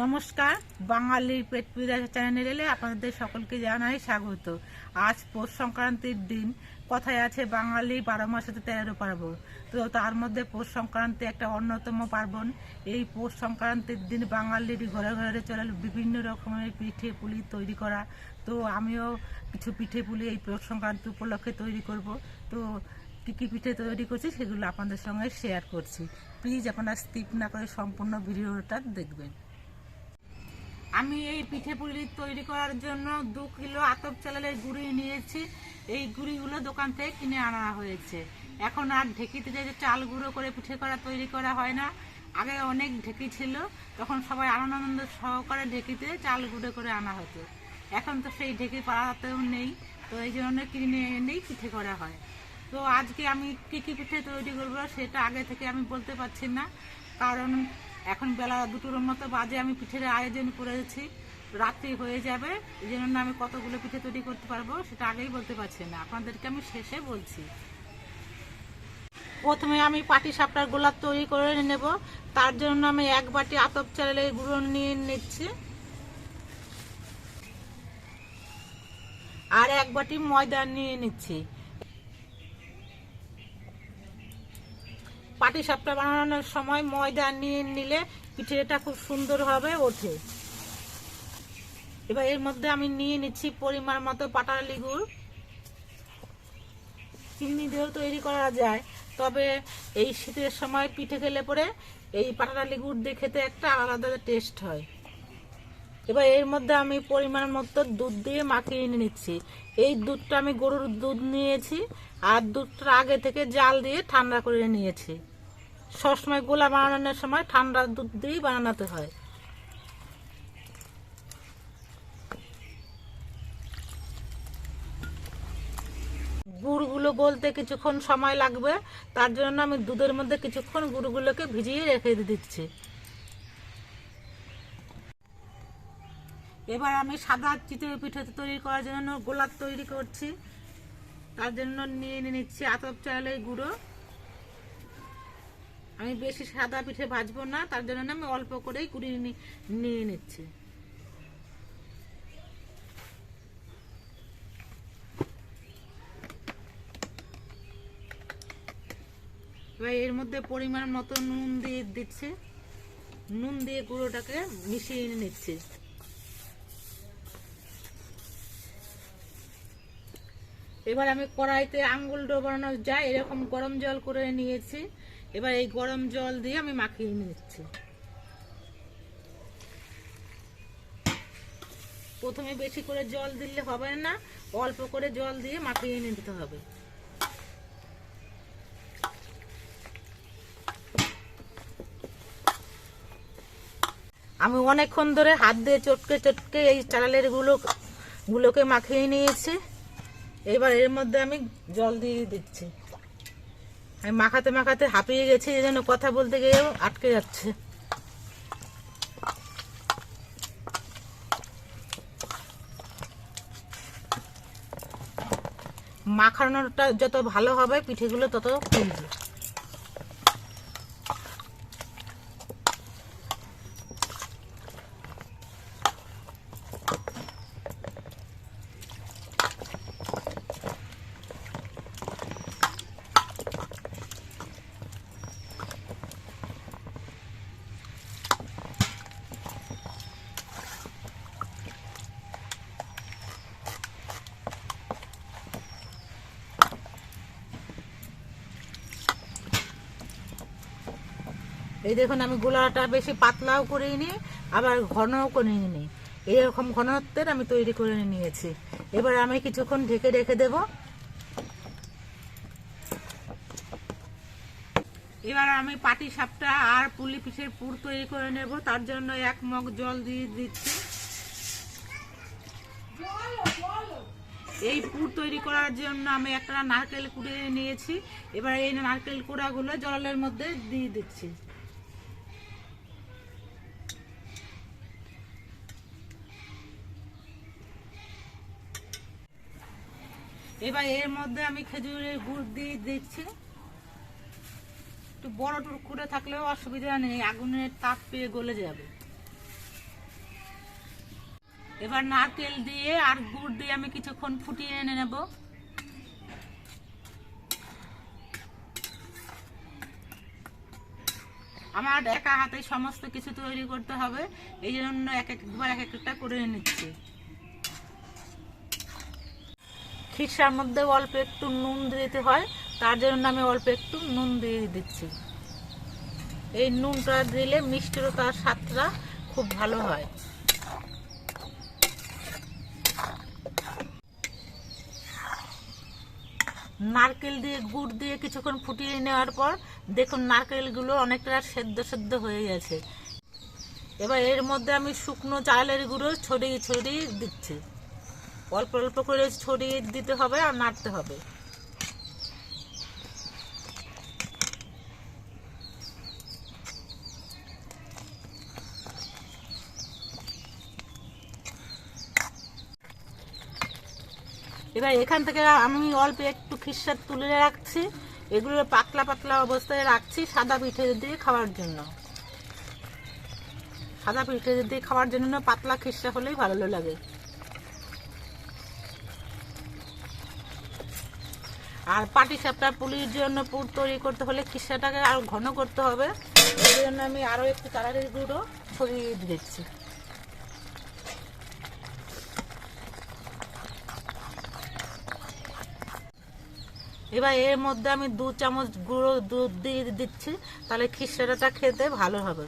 নমস্কার, বাঙালির পেট পূজা চ্যানেলে আপনাদের সকলকে জানাই স্বাগত। আজ পৌষ সংক্রান্তির দিন, কথায় আছে বাঙালি বারো মাসেতে তেরো পার্বণ। তো তার মধ্যে পৌষ সংক্রান্তি একটা অন্যতম পার্বণ। এই পৌষ সংক্রান্তির দিন বাঙালির ঘরে ঘরে চলে বিভিন্ন রকমের পিঠে পুলি তৈরি করা। তো আমিও কিছু পিঠে পুলি এই পৌষ সংক্রান্তি উপলক্ষে তৈরি করব। তো কী কী পিঠে তৈরি করছি সেগুলো আপনাদের সঙ্গে শেয়ার করছি। প্লিজ আপনারা স্কিপ না করে সম্পূর্ণ ভিডিওটা দেখবেন। আমি এই পিঠে পুলি তৈরি করার জন্য দু কিলো আতপ চালের গুঁড়ি নিয়েছি। এই গুঁড়িগুলো দোকান থেকে কিনে আনা হয়েছে। এখন আর ঢেকিতে যে চাল গুঁড়ো করে পিঠে করা তৈরি করা হয় না, আগে অনেক ঢেকি ছিল, তখন সবাই আনন্দ সহকারে ঢেকিতে চাল গুঁড়ো করে আনা হতো। এখন তো সেই ঢেকি পাড়াতেও নেই, তো এই জন্য কিনে এনেই পিঠে করা হয়। তো আজকে আমি কী কী পিঠে তৈরি করব সেটা আগে থেকে আমি বলতে পারছি না, কারণ এখন বেলা দুটোর মতো বাজে, আমি পিঠের আয়োজন করেছি। রাত্রি হয়ে যাবে, এই জন্য আমি কতগুলো পিঠে তৈরি করতে পারব সেটা আগেই বলতে পারছি না। আপনাদেরকে আমি শেষে বলছি। প্রথমে আমি পাটি সাপটার গোলাপ তৈরি করে নেব। তার জন্য আমি এক বাটি আতপ চালের গুঁড়ো নিয়ে নিচ্ছি। আর এক বাটি ময়দা নিয়ে নিচ্ছি। পাটি সাপটা বানানোর সময় ময়দা নিয়ে নিলে পিঠেটা খুব সুন্দরভাবে ওঠে। এবার এর মধ্যে আমি নিয়ে নিচ্ছি পরিমাণ মতো পাটালি গুড় চিনি দিয়েও তৈরি করা যায়, তবে এই শীতের সময় পিঠে খেলে পরে এই পাটালি গুড় দিয়ে খেতে একটা আলাদা টেস্ট হয়। এবার এর মধ্যে আমি পরিমাণ মতো দুধ দিয়ে মাখিয়ে নিচ্ছি। এই দুধটা আমি গরুর দুধ নিয়েছি, আর দুধটা আগে থেকে জাল দিয়ে ঠান্ডা করে নিয়েছি। সবসময় গোলা বানানোর সময় ঠান্ডা দুধ দিয়েই বানাতে হয়। গুড়গুলো বলতে কিছুক্ষণ সময় লাগবে, তার জন্য আমি দুধের মধ্যে কিছুক্ষণ গুড়গুলোকে ভিজিয়ে রেখে দিচ্ছি। এবার আমি সাদা চিতই পিঠে তৈরি করার জন্য গোলাপ তৈরি করছি। তার জন্য নিয়ে নিচ্ছি আতপ চালের গুঁড়ো। আমি বেশি সাদা পিঠে ভাজবো না, তার জন্য আমি অল্প করেই কুড়িয়ে নিয়ে নিচ্ছি। এবার এর মধ্যে পরিমাণ মতো নুন দিয়ে দিচ্ছে। নুন দিয়ে গুঁড়োটাকে মিশিয়ে নিচ্ছে। এবার আমি কড়াইতে আঙ্গুল ডোবানো যায়, এরকম গরম জল করে নিয়েছি। এবার এই গরম জল দিয়ে আমি মাখিয়ে নিচ্ছি প্রথমে বেশি করে জল দিলে হবে না, অল্প করে জল দিয়ে মাখিয়ে নিতে হবে। আমি অনেকক্ষণ ধরে হাত দিয়ে চটকে চটকে এই চালালেরগুলো, গুলোকে মাখিয়ে নিয়েছি। এবার এর মধ্যে আমি জল দিয়ে দিচ্ছি। আমি মাখাতে মাখাতে হাঁপিয়ে গেছি, এই জন্য কথা বলতে গিয়েও আটকে যাচ্ছে। মাখানোটা যত ভালো হবে, পিঠেগুলো তত ফুলবে। এই দেখুন, আমি গোলাটা বেশি পাতলাও করে নিই আবার ঘনও করে নিই এরকম ঘনত্বের আমি তৈরি করে নিয়েছি। এবার আমি কিছুক্ষণ ঢেকে রেখে দেব। এবার আমি পাটি সাপটা আর পুলি পিঠের পুর তৈরি করে নেব। তার জন্য এক মগ জল দিয়ে দিচ্ছি। এই পুর তৈরি করার জন্য আমি একটা নারকেল কুড়ে নিয়েছি। এবার এই নারকেল কুড়াগুলো জলের মধ্যে দিয়ে দিচ্ছি। এবার এর মধ্যে আমি খেজুরের গুড় দিয়ে দিচ্ছি। একটু বড় টুকরো থাকলেও অসুবিধা নেই, আগুনের তাপ পেয়ে গলে যাবে। এবার নারকেল দিয়ে আর গুড় দিয়ে আমি কিছুক্ষণ ফুটিয়ে এনে নেব। আমার একা হাতে সমস্ত কিছু তৈরি করতে হবে, এই জন্য এক একবার এক একটা করে নিচ্ছি। খিরসার মধ্যে অল্প একটু নুন দিতে হয়, তার জন্য আমি অল্প একটু নুন দিয়ে দিচ্ছি। এই নুনটা দিলে মিষ্টির তার স্বাদটা খুব ভালো হয়। নারকেল দিয়ে, গুড় দিয়ে কিছুক্ষণ ফুটিয়ে নেওয়ার পর দেখুন নারকেলগুলো অনেকটা সেদ্ধ সেদ্ধ হয়ে গেছে। এবার এর মধ্যে আমি শুকনো চালের গুঁড়ো ছড়িয়ে ছড়িয়ে অল্প অল্প করে ছড়িয়ে দিতে হবে আর নাড়তে হবে। এবার এখান থেকে আমি অল্প একটু খিসার তুলে রাখছি। এগুলো পাতলা পাতলা অবস্থায় রাখছি সাদা পিঠে দিয়ে খাওয়ার জন্য। সাদা পিঠে দিয়ে খাওয়ার জন্য পাতলা খিসা হলেই ভালো লাগে। আর পাটি সাপটা পুলির জন্য পুর তৈরি করতে হলে খিসাটাকে আরও ঘন করতে হবে। এই জন্য আমি আরও একটু চালারের গুঁড়ো ছড়িয়ে দিচ্ছি। এবার এর মধ্যে আমি দু চামচ গুঁড়ো দুধ দিয়ে দিচ্ছি, তাহলে খিচড়াটা খেতে ভালো হবে।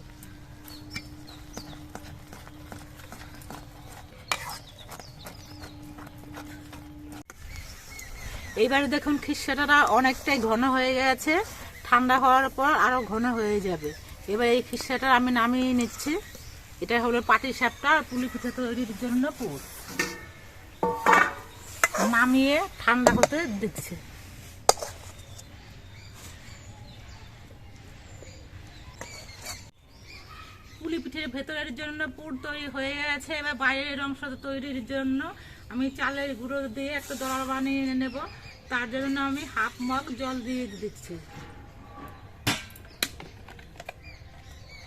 এইবারে দেখুন খিচড়াটা অনেকটাই ঘন হয়ে গেছে। ঠান্ডা হওয়ার পর আরও ঘন হয়ে যাবে। এবার এই খিচড়াটা আমি নামিয়ে নিচ্ছি। এটা হলো পাটি সাপটা পুলি পিঠা তৈরির জন্য পুর। নামিয়ে ঠান্ডা হতে দিচ্ছে। পুলি পিঠের ভেতরের জন্য পুর তৈরি হয়ে গেছে। এবার বাইরের অংশ তৈরির জন্য আমি চালের গুঁড়ো দিয়ে একটা দলা বানিয়ে নেব। তার জন্য আমি হাফ মগ জল দিয়ে দিচ্ছি।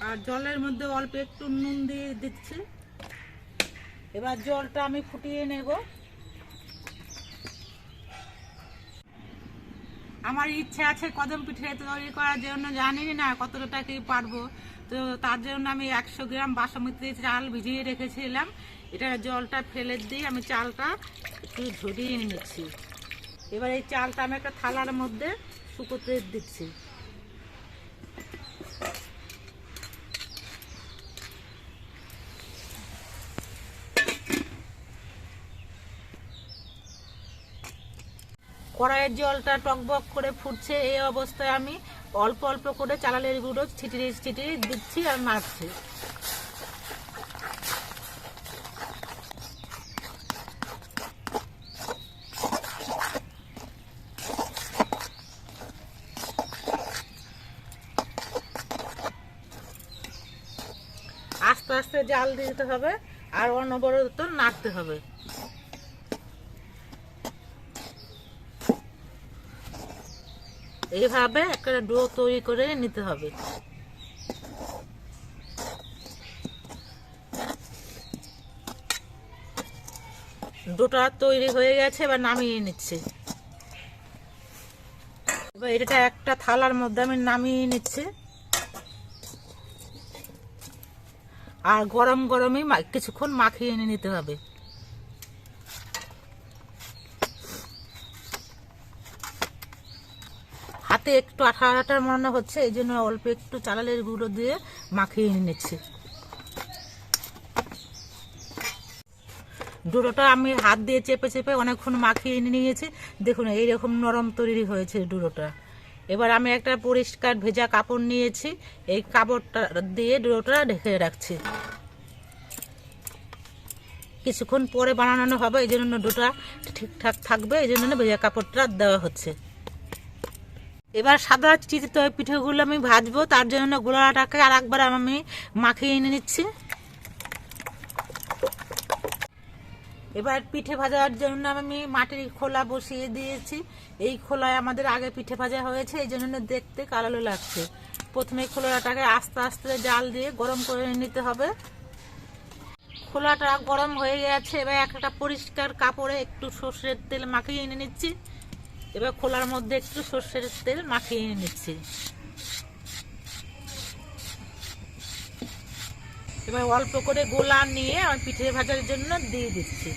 আর জলের মধ্যে অল্প একটু নুন দিয়ে দিচ্ছি। এবার জলটা আমি ফুটিয়ে নেব। আমার ইচ্ছে আছে কদম পিঠে তৈরি করার জন্য, জানি না কতটা কি পারব। তো তার জন্য আমি একশো গ্রাম বাসমতি চাল ভিজিয়ে রেখেছিলাম। এটা জলটা ফেলে দিয়ে আমি চালটা একটু ঝরিয়ে নিচ্ছি। এবার এই চালটা আমি একটা থালার মধ্যে শুকোতে দিচ্ছি। কড়াইয়ের জলটা টকবক করে ফুটছে এই অবস্থায় আমি অল্প অল্প করে চালালের গুঁড়ো ছিটিয়ে ছিটিয়ে দিচ্ছি আর নাড়ছি আস্তে আস্তে জাল দিতে হবে, আর অনবরত নাড়তে হবে। এইভাবে একটা ডো তৈরি করে নিতে হবে। ডোটা তৈরি হয়ে গেছে, এবার নামিয়ে নিচ্ছি। এবার এটা একটা থালার মধ্যে আমি নামিয়ে নিচ্ছি। আর গরম গরমে কিছুক্ষণ মাখিয়ে এনে নিতে হবে। হাতে একটু আঠা আঠা মনে হচ্ছে, এই জন্য অল্প একটু চালালের গুঁড়ো দিয়ে মাখিয়ে এনে নিচ্ছি। ডুরোটা আমি হাত দিয়ে চেপে চেপে অনেকক্ষণ মাখিয়ে এনে নিয়েছি। দেখুন, এইরকম নরম তৈরি হয়েছে ডুরোটা এবার আমি একটা পরিষ্কার ভেজা কাপড় নিয়েছি, এই কাপড়টা দিয়ে ডুরোটা ঢেকে রাখছি। কিছুক্ষণ পরে বানানো হবে, এই জন্য ডোটা ঠিকঠাক থাকবে, এই জন্য ভেজা কাপড়টা দেওয়া হচ্ছে। এবার সাদা চিত পিঠেগুলো আমি ভাজবো, তার জন্য গোলাটাকে আর একবার আমি মাখিয়ে এনে নিচ্ছি। এবার পিঠে ভাজার জন্য আমি মাটির খোলা বসিয়ে দিয়েছি। এই খোলায় আমাদের আগে পিঠে ভাজা হয়েছে, এই জন্য দেখতে কালো লাগছে। প্রথমে খোলাটাকে আস্তে আস্তে জাল দিয়ে গরম করে নিতে হবে। খোলাটা গরম হয়ে গেছে, এবার একটা পরিষ্কার কাপড়ে একটু সর্ষের তেল মাখিয়ে এনে নিচ্ছি। এবার খোলার মধ্যে একটু সর্ষের তেল মাখিয়ে এনে নিচ্ছি। এবার অল্প করে গোলা নিয়ে আমি পিঠে ভাজার জন্য দিয়ে দিচ্ছি।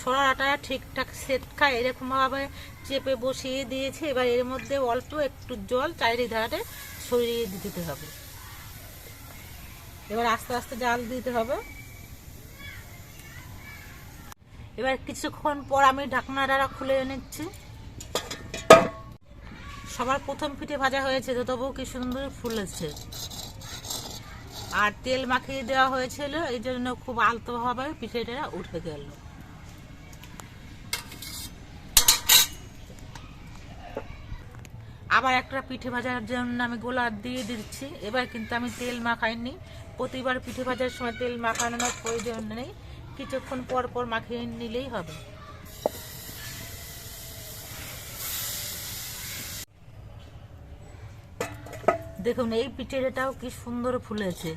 সরাটা ঠিকঠাক সেট খায় এরকম ভাবে চেপে বসিয়ে দিয়েছি। এবার এর মধ্যে অল্প একটু জল চারিধারে ছড়িয়ে দিতে হবে। এবার আস্তে আস্তে জাল দিতে হবে। এবার কিছুক্ষণ পর আমি ঢাকনাটা খুলে নিচ্ছি সবার প্রথম পিঠে ভাজা হয়েছে, তো তবুও কি সুন্দর ফুলেছে। আর তেল মাখিয়ে দেওয়া হয়েছিল, এই জন্য খুব আলতোভাবে পিঠেটা উঠে গেল। আবার একটা পিঠে ভাজার জন্য আমি গোলা দিয়ে দিচ্ছি। এবার কিন্তু আমি তেল মাখাইনি। প্রতিবার পিঠে ভাজার সময় তেল মাখানোর প্রয়োজন নেই। কিছুক্ষণ পর পর মাখিয়ে নিলেই হবে। দেখুন, এই পিঠেটাও কি সুন্দর ফুলেছে।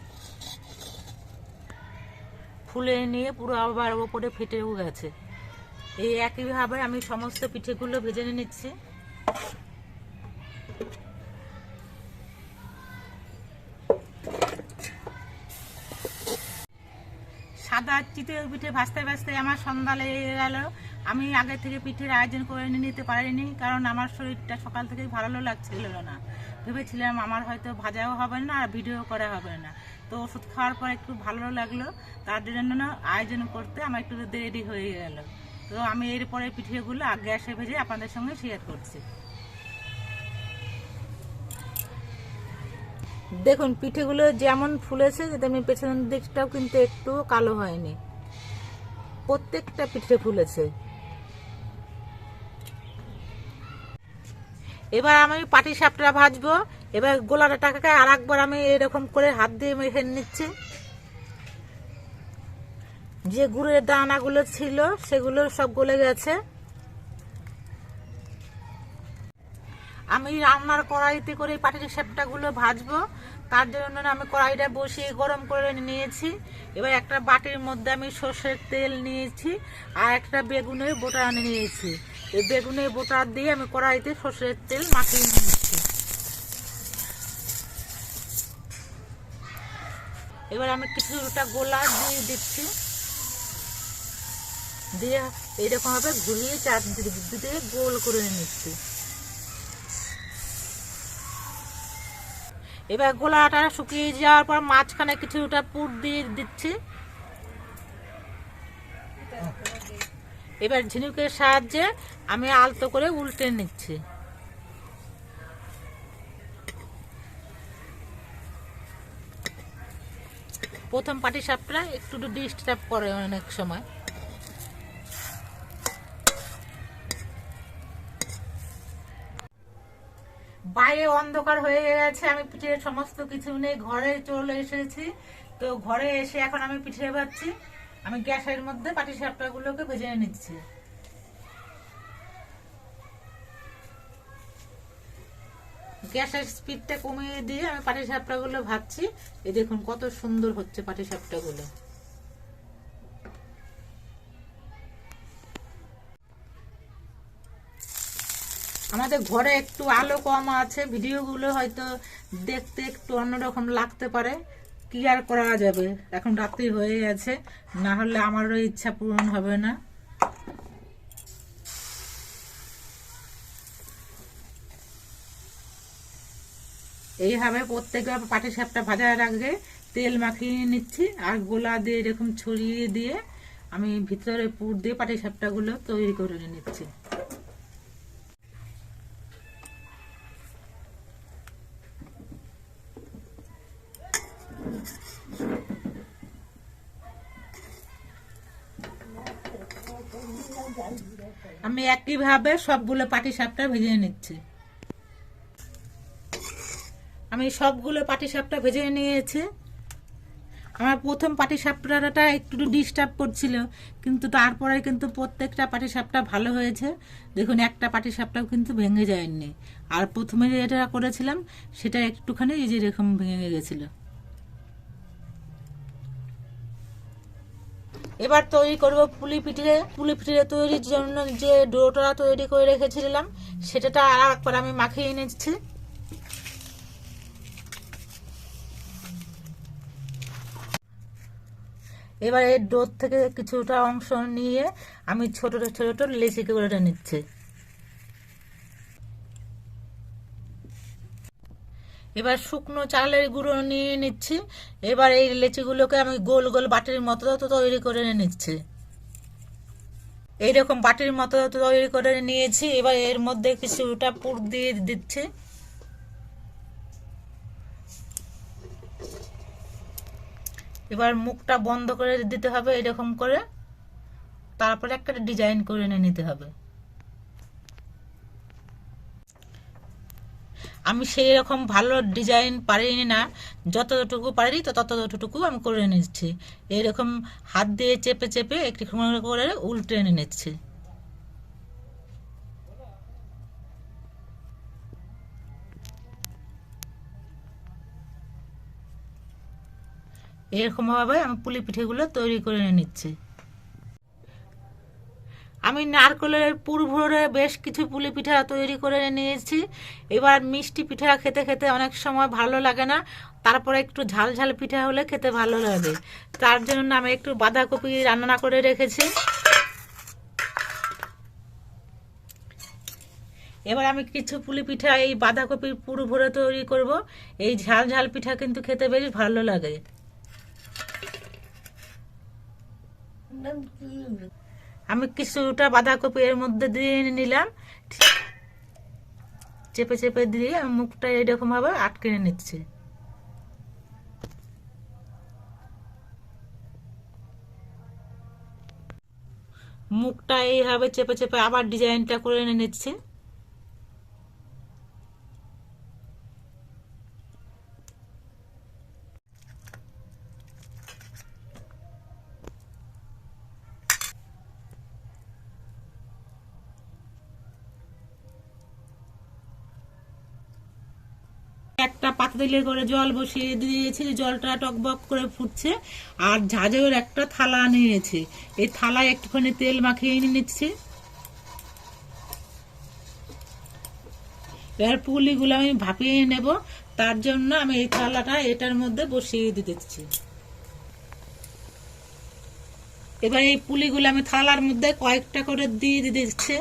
ফুলে নিয়ে পুরো আবার ওপরে ফেটেও গেছে। এই একইভাবে আমি সমস্ত পিঠেগুলো ভেজে নিচ্ছি। সাদা চিতই পিঠে ভাজতে ভাজতে আমার সন্ধ্যা লেগে গেল। আমি আগে থেকে পিঠের আয়োজন করে নিতে পারিনি, কারণ আমার শরীরটা সকাল থেকেই ভালো লাগছিল না। ভেবেছিলাম আমার হয়তো ভাজাও হবে না আর ভিডিও করা হবে না। তো ওষুধ খাওয়ার পর একটু ভালো লাগল, তার জন্য না আয়োজন করতে আমার একটু দেরি হয়ে গেল। তো আমি এরপরে পিঠেগুলো গ্যাসে ভেজে আপনাদের সঙ্গে শেয়ার করছি। দেখুন, পিঠেগুলো যেমন ফুলেছে, তেমনি পেছনের দিকটাও কিন্তু একটু কালো হয়নি। প্রত্যেকটা পিঠে ফুলেছে। এবার আমি পাটি সাপটা ভাজবো। এবার গোলাটা গোলাটাকে আর একবার আমি এরকম করে হাত দিয়ে মেখে নিচ্ছি। যে গুড়ের দানাগুলো ছিল, সেগুলো সব গলে গেছে। আমি রান্নার কড়াইতে করে পাটিরগুলো ভাজবো। তার জন্য আমি কড়াইটা বসিয়ে গরম করে নিয়েছি। এবার একটা বাটির মধ্যে আমি সর্ষের তেল নিয়েছি আর একটা বেগুনের বোটা নিয়েছি। এই বেগুনের বোটা দিয়ে আমি কড়াইতে সর্ষের তেল মাখিয়ে নিয়েছি। এবার আমি কিছুটা গোলা দিয়ে দিচ্ছি। দিয়ে এইরকম ভাবে ঘুরিয়ে চারদিকে দিয়ে গোল করে নিচ্ছি। এবার গোলাটা শুকিয়ে যাওয়ার পর মাঝখানে কিছুটা পুর দিয়ে দিচ্ছি। এবার ঝিনুকের সাহায্যে আমি আলতো করে উল্টে নিচ্ছি। প্রথম পাটি সাপটা একটু ডিস্টার্ব করে অনেক সময়। বাইরে অন্ধকার হয়ে গেছে, আমি পিঠের সমস্ত কিছু নিয়ে ঘরে চলে এসেছি। তো ঘরে এসে এখন আমি পিঠে ভাবছি আমি গ্যাসের মধ্যে পাটি সাপটাগুলোকে ভেজে নিচ্ছি। গ্যাসের স্পিডটা কমিয়ে দিয়ে আমি পাটি সাপটাগুলো ভাজছি। এই দেখুন কত সুন্দর হচ্ছে পাটি সাপটাগুলো আমাদের ঘরে একটু আলো কম আছে, ভিডিওগুলো হয়তো দেখতে একটু অন্যরকম লাগতে পারে। কি আর করা যাবে? এখন রাত্রি হয়ে গেছে, না হলে আমারও ইচ্ছা পূরণ হবে না। এইভাবে প্রত্যেকবার পাটি সাপটা ভাজার আগে তেল মাখিয়ে নিচ্ছি, আর গোলা দিয়ে এরকম ছড়িয়ে দিয়ে আমি ভিতরে পুর দিয়ে পাটি সাপটাগুলো তৈরি করে নিচ্ছি আমি একইভাবে সবগুলো পাটি সাপটা ভেজে নিচ্ছি। আমি সবগুলো পাটি সাপটা ভেজে নিয়েছি। আমার প্রথম পাটি সাপটাটা একটু ডিস্টার্ব করছিল, কিন্তু তারপরে কিন্তু প্রত্যেকটা পাটি সাপটা ভালো হয়েছে। দেখুন, একটা পাটি সাপটাও কিন্তু ভেঙে যায়নি। আর প্রথমে যেটা করেছিলাম, সেটা একটুখানি এই যে এরকম ভেঙে গেছিল। এবার তৈরি করব পুলি পিঠে। পুলি পিঠে তৈরির জন্য যে ডোটা তৈরি করে রেখেছিলাম, সেটাটা আর একবার আমি মাখিয়ে এনেছি এবার এই ডোর থেকে কিছুটা অংশ নিয়ে আমি ছোট ছোট ছোট লেচি করে নিচ্ছি। এবার শুকনো চালের গুঁড়ো নিয়ে নিচ্ছি। এবার এই লেচিগুলোকে আমি গোল গোল বাটির মতো তৈরি করে নিচ্ছি। এইরকম বাটির মতো তৈরি করে নিয়েছি। এবার এর মধ্যে কিছুটা পুর দিয়ে দিচ্ছি। এবার মুখটা বন্ধ করে দিতে হবে এরকম করে। তারপরে একটা ডিজাইন করে নিতে হবে। আমি সেই রকম ভালো ডিজাইন পারিনি না। যতটুকু পারি তো ততটুকু আমি করে নিচ্ছি। এরকম হাত দিয়ে চেপে চেপে একটি করে উল্টে এনে নিচ্ছি। এরকমভাবে আমি পুলি পিঠেগুলো তৈরি করে নিচ্ছি। আমি নারকেলের পুর ভরে বেশ কিছু পুলি পিঠা তৈরি করে নিয়েছি। এবার মিষ্টি পিঠা খেতে খেতে অনেক সময় ভালো লাগে না। তারপরে একটু ঝাল ঝাল পিঠা হলে খেতে ভালো লাগে। তার জন্য আমি একটু বাঁধাকপি রান্না করে রেখেছি। এবার আমি কিছু পুলি পিঠা এই বাঁধাকপির পুর ভরে তৈরি করব। এই ঝাল ঝাল পিঠা কিন্তু খেতে বেশ ভালো লাগে। আমি কিছুটা বাঁধাকপি এর মধ্যে দিয়ে এনে নিলাম। চেপে চেপে দিয়ে আমি মুখটা এরকম ভাবে আটকে নিচ্ছি। মুখটা এইভাবে চেপে চেপে আবার ডিজাইনটা করে নিচ্ছে একটা পাতিলে করে জল বসিয়ে দিয়েছি, জলটা টকবক করে ফুটছে, আর ঝাঁঝের একটা থালা নিয়েছে। এই থালায় একটুখানি তেল মাখিয়ে নিচ্ছে। এবার পুলিগুলো আমি ভাপিয়ে নেব, তার জন্য আমি এই থালাটা এটার মধ্যে বসিয়ে দিতেছি। এবার এই পুলিগুলো আমি থালার মধ্যে কয়েকটা করে দিয়ে দিতেছি।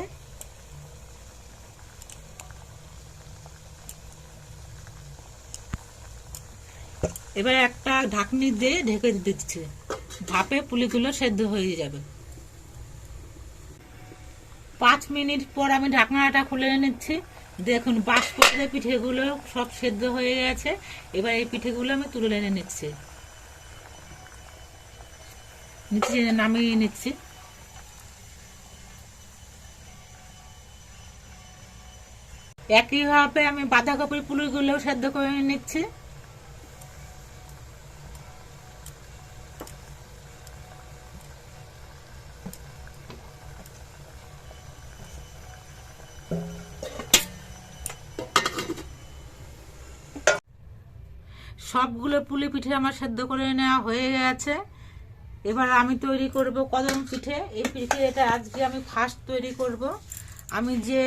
এবার একটা ঢাকনি দিয়ে ঢেকে দিচ্ছে। ভাপে পুলিগুলো সেদ্ধ হয়ে যাবে। পাঁচ মিনিট পর আমি ঢাকনাটা খুলে নিচ্ছি। দেখুন বাঁশপত্রের পিঠেগুলো সব সেদ্ধ হয়ে গেছে। এবার এই পিঠেগুলো আমি তুলে এনে নিচ্ছি। নিচে নামিয়ে নিচ্ছি। একইভাবে আমি বাঁধাকপির পুলিগুলোও সেদ্ধ করে নিচ্ছি। সবগুলো পুলি পিঠে আমার সেদ্ধ করে নেওয়া হয়ে গেছে। এবার আমি তৈরি করব কদম পিঠে। এই পিঠে এটা আজকে আমি ফার্স্ট তৈরি করব। আমি যে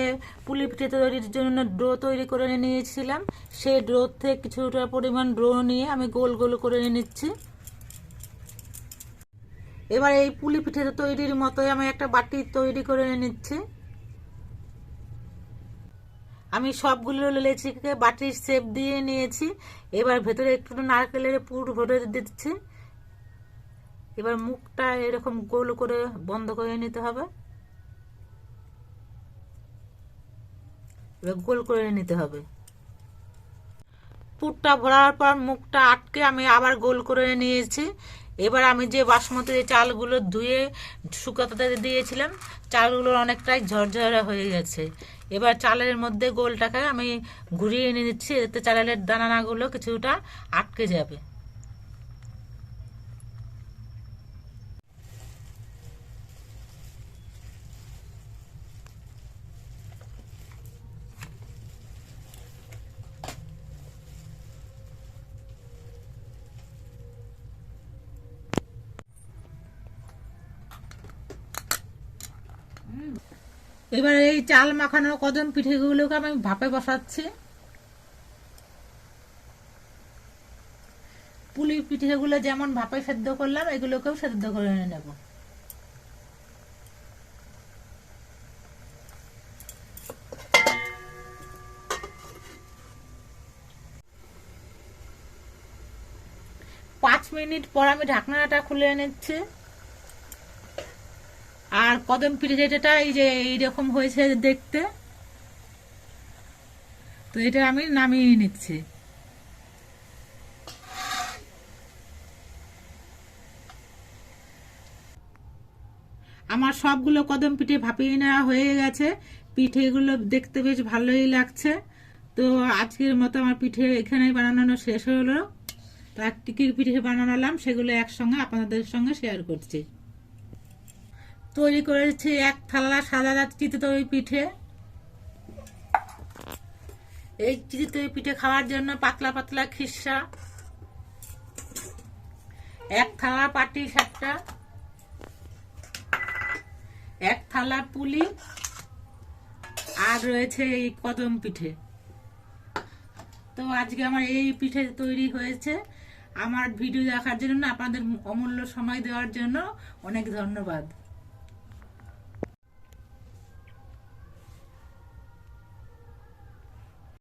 পুলি পিঠে তৈরির জন্য ডো তৈরি করে নিয়েছিলাম, সেই ডো থেকে কিছুটা পরিমাণ ডো নিয়ে আমি গোল গোল করে নিচ্ছি। এবার এই পুলি পিঠে তৈরির মতোই আমি একটা বাটি তৈরি করে নিচ্ছি। সবগুলো লেচিকে বাটির শেপ দিয়ে নিয়েছি। এবার ভেতরে একটু নারকেলের পুর ভরে দিচ্ছি। এবার মুখটা এরকম গোল করে বন্ধ করে নিতে হবে। এবার গোল করে নিতে হবে। পুরটা ভরার পর মুখটা আটকে আমি আবার গোল করে নিয়েছি। এবার আমি যে বাসমতি চালগুলো ধুয়ে শুকাতে দিয়েছিলাম, চালগুলো অনেকটাই ঝরঝরা হয়ে গেছে। এবার চালের মধ্যে গোলটাকে আমি ঘুরিয়ে এনে দিচ্ছি এতে চালের দানাগুলো কিছুটা আটকে যাবে। এবার এই চাল মাখানো কদম পিঠেগুলোকে আমি ভাপে বসাচ্ছি। পুলি পিঠেগুলো যেমন ভাপে সেদ্ধ করলাম, এগুলোকেও সেদ্ধ করে নেব। পাঁচ মিনিট পর আমি ঢাকনাটা খুলে নিচ্ছি। আর কদম পিঠেটা এই যে এইরকম হয়েছে দেখতে। তো এটা আমি নামিয়ে নিচ্ছি। আমার সবগুলো কদম পিঠে ভাপিয়ে নেওয়া হয়ে গেছে। পিঠেগুলো দেখতে বেশ ভালোই লাগছে। তো আজকের মতো আমার পিঠে এখানেই বানানো শেষ হলো। তো আর কি কি পিঠে বানালাম, সেগুলো একসঙ্গে আপনাদের সঙ্গে শেয়ার করছি। তৈরি করেছি এক থালা সাদা চিতই পিঠে। এই চিতই পিঠে খাওয়ার জন্য পাতলা পাতলা খিসা। এক থালা পাটি সাপটা এক থালা পুলি। আর রয়েছে এই কদম পিঠে। তো আজকে আমার এই পিঠে তৈরি হয়েছে। আমার ভিডিও দেখার জন্য আপনাদের অমূল্য সময় দেওয়ার জন্য অনেক ধন্যবাদ।